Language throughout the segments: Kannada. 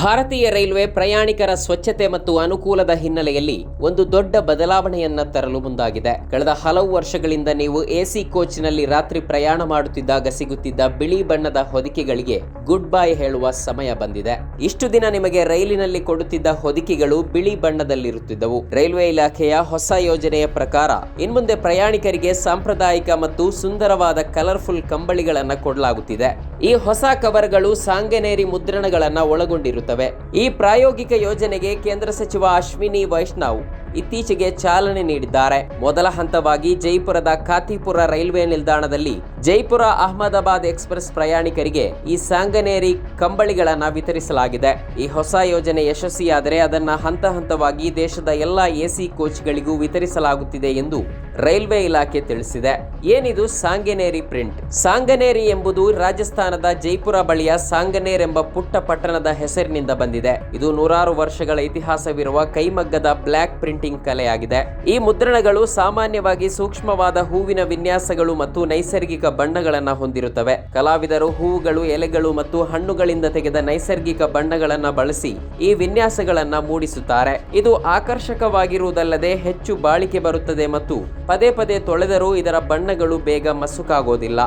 ಭಾರತೀಯ ರೈಲ್ವೆ ಪ್ರಯಾಣಿಕರ ಸ್ವಚ್ಛತೆ ಮತ್ತು ಅನುಕೂಲದ ಹಿನ್ನೆಲೆಯಲ್ಲಿ ಒಂದು ದೊಡ್ಡ ಬದಲಾವಣೆಯನ್ನ ತರಲು ಮುಂದಾಗಿದೆ. ಕಳೆದ ಹಲವು ವರ್ಷಗಳಿಂದ ನೀವು ಎಸಿ ಕೋಚ್ನಲ್ಲಿ ರಾತ್ರಿ ಪ್ರಯಾಣ ಮಾಡುತ್ತಿದ್ದಾಗ ಸಿಗುತ್ತಿದ್ದ ಬಿಳಿ ಬಣ್ಣದ ಹೊದಿಕೆಗಳಿಗೆ ಗುಡ್ ಬೈ ಹೇಳುವ ಸಮಯ ಬಂದಿದೆ. ಇಷ್ಟು ದಿನ ನಿಮಗೆ ರೈಲಿನಲ್ಲಿ ಕೊಡುತ್ತಿದ್ದ ಹೊದಿಕೆಗಳು ಬಿಳಿ ಬಣ್ಣದಲ್ಲಿರುತ್ತಿದ್ದವು. ರೈಲ್ವೆ ಇಲಾಖೆಯ ಹೊಸ ಯೋಜನೆಯ ಪ್ರಕಾರ ಇನ್ಮುಂದೆ ಪ್ರಯಾಣಿಕರಿಗೆ ಸಾಂಪ್ರದಾಯಿಕ ಮತ್ತು ಸುಂದರವಾದ ಕಲರ್ಫುಲ್ ಕಂಬಳಿಗಳನ್ನ ಕೊಡಲಾಗುತ್ತಿದೆ. ಈ ಹೊಸ ಕವರ್ಗಳು ಸಾಂಗನೇರಿ ಮುದ್ರಣಗಳನ್ನ ಒಳಗೊಂಡಿರುತ್ತವೆ. ಈ ಪ್ರಾಯೋಗಿಕ ಯೋಜನೆಗೆ ಕೇಂದ್ರ ಸಚಿವ ಅಶ್ವಿನಿ ವೈಷ್ಣವ್ ಇತ್ತೀಚೆಗೆ ಚಾಲನೆ ನೀಡಿದ್ದಾರೆ. ಮೊದಲ ಹಂತವಾಗಿ ಜೈಪುರದ ಖಾತಿಪುರ ರೈಲ್ವೆ ನಿಲ್ದಾಣದಲ್ಲಿ ಜೈಪುರ ಅಹಮದಾಬಾದ್ ಎಕ್ಸ್ಪ್ರೆಸ್ ಪ್ರಯಾಣಿಕರಿಗೆ ಈ ಸಾಂಗನೇರಿ ಕಂಬಳಿಗಳನ್ನು ವಿತರಿಸಲಾಗಿದೆ. ಈ ಹೊಸ ಯೋಜನೆ ಯಶಸ್ವಿಯಾದರೆ ಅದನ್ನು ಹಂತ ಹಂತವಾಗಿ ದೇಶದ ಎಲ್ಲಾ ಎಸಿ ಕೋಚ್ಗಳಿಗೂ ವಿತರಿಸಲಾಗುತ್ತಿದೆ ಎಂದು ರೈಲ್ವೆ ಇಲಾಖೆ ತಿಳಿಸಿದೆ. ಏನಿದು ಸಾಂಗನೇರಿ ಪ್ರಿಂಟ್? ಸಾಂಗನೇರಿ ಎಂಬುದು ರಾಜಸ್ಥಾನದ ಜೈಪುರ ಬಳಿಯ ಸಾಂಗನೇರ್ ಎಂಬ ಪುಟ್ಟ ಪಟ್ಟಣದ ಹೆಸರಿನಿಂದ ಬಂದಿದೆ. ಇದು ನೂರಾರು ವರ್ಷಗಳ ಇತಿಹಾಸವಿರುವ ಕೈಮಗ್ಗದ ಬ್ಲ್ಯಾಕ್ ಪ್ರಿಂಟಿಂಗ್ ಕಲೆಯಾಗಿದೆ. ಈ ಮುದ್ರಣಗಳು ಸಾಮಾನ್ಯವಾಗಿ ಸೂಕ್ಷ್ಮವಾದ ಹೂವಿನ ವಿನ್ಯಾಸಗಳು ಮತ್ತು ನೈಸರ್ಗಿಕ ಬಣ್ಣಗಳನ್ನು ಹೊಂದಿರುತ್ತವೆ. ಕಲಾವಿದರು ಹೂವುಗಳು, ಎಲೆಗಳು ಮತ್ತು ಹಣ್ಣುಗಳಿಂದ ತೆಗೆದ ನೈಸರ್ಗಿಕ ಬಣ್ಣಗಳನ್ನು ಬಳಸಿ ಈ ವಿನ್ಯಾಸಗಳನ್ನು ಮೂಡಿಸುತ್ತಾರೆ. ಇದು ಆಕರ್ಷಕವಾಗಿರುವುದಲ್ಲದೆ ಹೆಚ್ಚು ಬಾಳಿಕೆ ಬರುತ್ತದೆ ಮತ್ತು ಪದೇ ಪದೇ ತೊಳೆದರೂ ಇದರ ಬಣ್ಣಗಳು ಬೇಗ ಮಸುಕಾಗೋದಿಲ್ಲ.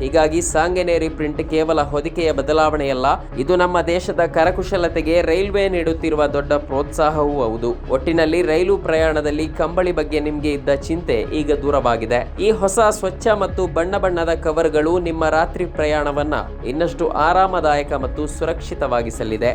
ಹೀಗಾಗಿ ಸಾಂಗನೇರಿ ಪ್ರಿಂಟ್ ಕೇವಲ ಹೊದಿಕೆಯ ಬದಲಾವಣೆಯಲ್ಲ, ಇದು ನಮ್ಮ ದೇಶದ ಕರಕುಶಲತೆಗೆ ರೈಲ್ವೆ ನೀಡುತ್ತಿರುವ ದೊಡ್ಡ ಪ್ರೋತ್ಸಾಹವೂ ಹೌದು. ಒಟ್ಟಿನಲ್ಲಿ ರೈಲು ಪ್ರಯಾಣದಲ್ಲಿ ಕಂಬಳಿ ಬಗ್ಗೆ ನಿಮಗೆ ಇದ್ದ ಚಿಂತೆ ಈಗ ದೂರವಾಗಿದೆ. ಈ ಹೊಸ ಸ್ವಚ್ಛ ಮತ್ತು ಬಣ್ಣ ಬಣ್ಣದ ಕವರ್ಗಳು ನಿಮ್ಮ ರಾತ್ರಿ ಪ್ರಯಾಣವನ್ನ ಇನ್ನಷ್ಟು ಆರಾಮದಾಯಕ ಮತ್ತು ಸುರಕ್ಷಿತವಾಗಿಸಲಿದೆ.